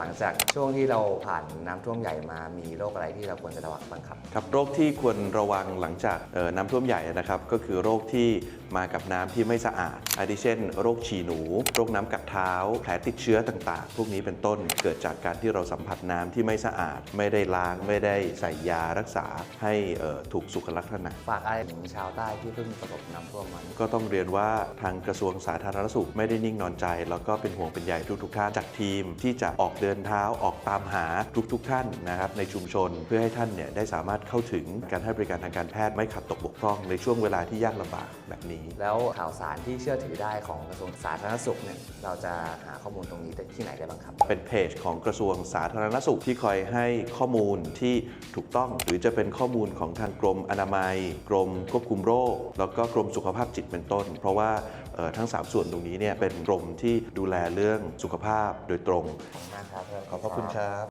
หลังจากช่วงที่เราผ่านน้ำท่วมใหญ่มามีโรคอะไรที่เราควรจะระวังบ้างครับ ครับโรคที่ควรระวังหลังจากเอ่อน้ำท่วมใหญ่นะครับ ก็คือโรคที่ มากับน้ำที่ไม่สะอาด อาทิเช่น โรคฉี่หนู โรคน้ำกัดเท้า แผลติดเชื้อต่างๆ พวกนี้เป็นต้นเกิดจากการที่เราสัมผัสน้ำที่ไม่สะอาด ไม่ได้ล้างไม่ได้ใส่ยารักษาให้เอ่อถูกสุขลักษณะ ฝากอะไรถึงชาวใต้ที่เพิ่งประสบน้ำท่วมมาก็ต้องเรียนว่าทางกระทรวงสาธารณสุขไม่ได้นิ่งนอนใจ แล้วก็เป็นห่วงเป็นใยทุกๆท่านจากทีมที่จะออกเดินเท้าออกตามหาทุกๆท่านนะครับในชุมชนเพื่อให้ท่านเนี่ยได้สามารถเข้าถึงการให้บริการทางการแพทย์ไม่ขัดตกบกพร่องในช่วงเวลาที่ยากลำบากแบบนี้แล้วข่าวสารที่เชื่อถือได้ของกระทรวงสาธารณสุขเนี่ยเราจะหาข้อมูลตรงนี้ได้ที่ไหนได้บ้างครับ เป็นเพจของกระทรวงสาธารณสุขที่คอยให้ข้อมูลที่ถูกต้อง หรือจะเป็นข้อมูลของทางกรมอนามัย กรมควบคุมโรค แล้วก็กรมสุขภาพจิตเป็นต้น เพราะว่าเอ่อทั้ง 3 ส่วนตรงนี้เนี่ยเป็นกรมที่ดูแลเรื่องสุขภาพโดยตรง ขอบคุณมากครับ ขอบพระคุณครับ